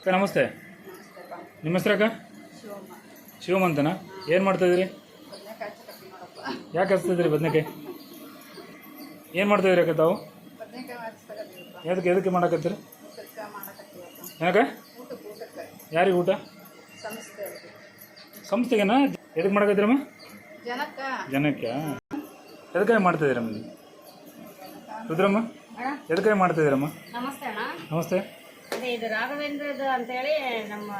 ಅಕ್ಕ ನಮಸ್ತೆ. ನಿಮ್ಮ ಹೆಸ್ರಕ್ಕ ಶಿವಮ್ ಅಂತನಾ? ಏನು ಮಾಡ್ತಾಯಿದ್ರಿ ಯಾಕೆ ಹಚ್ತಿದ್ರಿ ಬದನೆಕಾಯಿ? ಏನು ಮಾಡ್ತಾಯಿದ್ರಿ ಅಕ್ಕ ತಾವು? ಎದಕ್ಕೆ ಎದಕ್ಕೆ ಮಾಡಕತ್ತೀರಿ? ಏನಕ್ಕ? ಯಾರಿಗೆ ಊಟ? ಸಂಸ್ಥೆಗೆನಾ? ಎದಕ್ಕೆ ಮಾಡಕತ್ತೀರಮ್ಮ? ಜನಕ್ಕ. ಎದಕ್ಕಾಗಿ ಮಾಡ್ತಾಯಿದ್ದೀರಮ್ಮ ರುದ್ರಮ್ಮ? ಎದಕ್ಕಾಗಿ ಮಾಡ್ತಾಯಿದ್ದೀರಮ್ಮ ನಮಸ್ತೆ. ಇದು ರಾಘವೇಂದ್ರದು ಅಂತೇಳಿ ನಮ್ಮ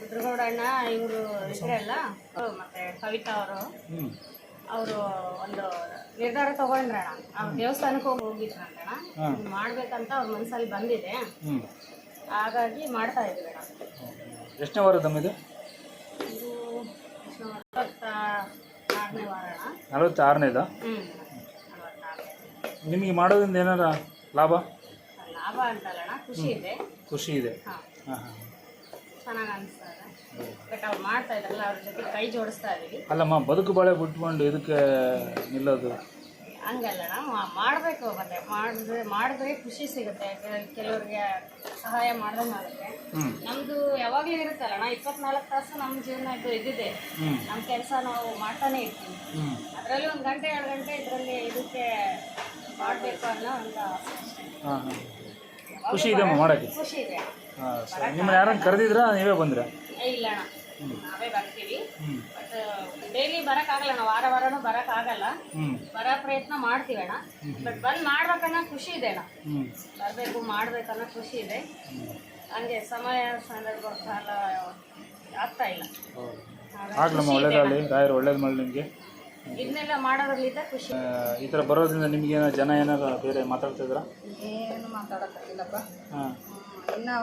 ರುದ್ರಗೌಡ ಅಣ್ಣ ಇವರು ಇದ್ರಲ್ಲ ಮತ್ತೆ ಕವಿತಾ ಅವರು. ಅವರು ಒಂದು ನಿರ್ಧಾರ ತಗೊಂಡ್ರಣ್ಣ ಅವ್ರ ದೇವಸ್ಥಾನಕ್ಕೆ ಹೋಗಿ ಹೋಗಿದ್ರಂತಣ್ಣ ಹಾಂ. ಇದ್ ಮಾಡ್ಬೇಕಂತ ಅವ್ರ ಮನಸ್ಸಲ್ಲಿ ಬಂದಿದೆ. ಹಾಗಾಗಿ ಮಾಡ್ತಾ ಇದ್ವಿ ಎಷ್ಟನೇ ವಾರ ತಮ್ಮ ಇದು ನಲವತ್ತಾರನೇ ವಾರ ನಲವತ್ತಾರನೇದಾ ನಿಮಗೆ ಮಾಡೋದ್ರಿಂದ ಏನಾರ ಲಾಭ? ಲಾಭ ಅಂತಲ್ಲಣ್ಣ ಖುಷಿ ಇದೆ. ಖುಷಿ ಇದೆ. ಹಾಂ. ಹಾಂ ಹಾಂ. ಚೆನ್ನಾಗಿ ಅನಿಸ್ತಾ ಇದೆ. ಬಟ್ ಅವ್ರು ಮಾಡ್ತಾ ಇದ್ರಲ್ಲ ಅವ್ರ ಜೊತೆ ಕೈ ಜೋಡಿಸ್ತಾ ಇದೀವಿ. ಅಲ್ಲಮ್ಮ ಬದುಕು ಬಾಳೆ ಬಿಟ್ಕೊಂಡು ಇದಕ್ಕೆ ನಿಲ್ಲೋದು? ಹಂಗಲ್ಲ ನಾವು ಮಾಡಬೇಕು ಮತ್ತೆ. ಮಾಡಿದ್ರೆ ಮಾಡಿದ್ರೆ ಖುಷಿ ಸಿಗುತ್ತೆ. ಕೆಲವರಿಗೆ ಸಹಾಯ ಮಾಡಿದ್ರೆ ಮಾಡುತ್ತೆ. ನಮ್ದು ಯಾವಾಗಲೂ ಇರುತ್ತಲ್ಲ ಇಪ್ಪತ್ನಾಲ್ಕು ತಾಸು ನಮ್ಮ ಜೀವನ ಇದು ಇದ್ದಿದೆ ನಮ್ಮ ಕೆಲಸ ನಾವು ಮಾಡ್ತಾನೆ ಇರ್ತೀವಿ. ಅದರಲ್ಲಿ ಒಂದು ಗಂಟೆ ಎರಡು ಗಂಟೆ ಇದರಲ್ಲಿ ಇದಕ್ಕೆ ಮಾಡಬೇಕು ಅನ್ನೋ ಒಂದು ಆಸೆ ಖುಷಿ ಇದೆ ಮಾಡೋಕ್ಕೆ. ಖುಷಿ ಇದೆ ಹಾಂ ಸರಿ. ನಿಮ್ಮನ್ನ ಯಾರನ್ನ ಕರೆದಿದ್ರಾ ನೀವೇ ಬಂದ್ರಾ? ಇಲ್ಲ ಅಣ್ಣ. ನಾವೇ ಬರ್ತೀವಿ. ಬಟ್ ಡೈಲಿ ಬರೋಕ್ಕಾಗಲ್ಲ ನಾವು ವಾರ ವಾರನೂ ಬರೋಕ್ಕಾಗಲ್ಲ. ಹ್ಞೂ ಬರೋ ಪ್ರಯತ್ನ ಮಾಡ್ತೀವಿ ಅಣ್ಣ. ಬಟ್ ಬಂದು ಮಾಡ್ಬೇಕನ್ನೋ ಖುಷಿ ಇದೆ ಅಣ್ಣ. ಹ್ಞೂ ಬರಬೇಕು ಮಾಡ್ಬೇಕನ್ನೋ ಖುಷಿ ಇದೆ. ಹಂಗೆ ಸಮಯ ಸಂದರ್ಭ ಕಾಲ ಆಗ್ತಾ ಇಲ್ಲ. ಆಗ್ಲಮ್ಮ ಒಳ್ಳೇದಾಗಲಿ. ರಾಯರು ಒಳ್ಳೇದು ಮಾಡಲಿ ನಿಮಗೆ. ಇದನ್ನೆಲ್ಲ ಮಾಡೋದ್ರಲ್ಲಿದ್ದ ಖುಷಿ. ಈ ಥರ ಬರೋದ್ರಿಂದ ನಿಮ್ಗೆ ಏನೋ ಜನ ಏನಾದ್ರು ಬೇರೆ ಮಾತಾಡ್ತಿದ್ರಾ ಏನು ಮಾತಾಡಕ್ಕಾಗಿಲ್ಲಪ್ಪ ಹಾಂ. ಇನ್ನು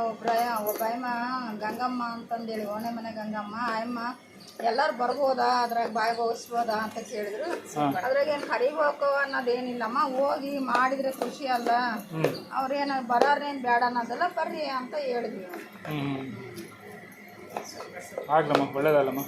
ಒಬ್ಬ ಅಮ್ಮ ಗಂಗಮ್ಮ ಅಂತಂದೇಳಿ ಓಣೆ ಮನೆ ಗಂಗಮ್ಮ ಆಯಮ್ಮ ಎಲ್ಲರೂ ಬರ್ಬೋದಾ ಅದ್ರಾಗ ಬಾಯಿ ಬೋಗಿಸ್ಬೋದಾ ಅಂತ ಕೇಳಿದ್ರು. ಅದ್ರಾಗ ಏನು ಕರಿಬೇಕು ಅನ್ನೋದೇನಿಲ್ಲಮ್ಮ ಹೋಗಿ ಮಾಡಿದ್ರೆ ಖುಷಿ ಅಲ್ಲ. ಅವ್ರೇನು ಬರೋರೇನು ಬೇಡ ಅನ್ನೋದಲ್ಲ ಬರ್ರಿ ಅಂತ ಹೇಳಿದ್ವಿ. ಆಗ್ಲಮ್ಮ ಒಳ್ಳೇದಲ್ಲಮ್ಮ.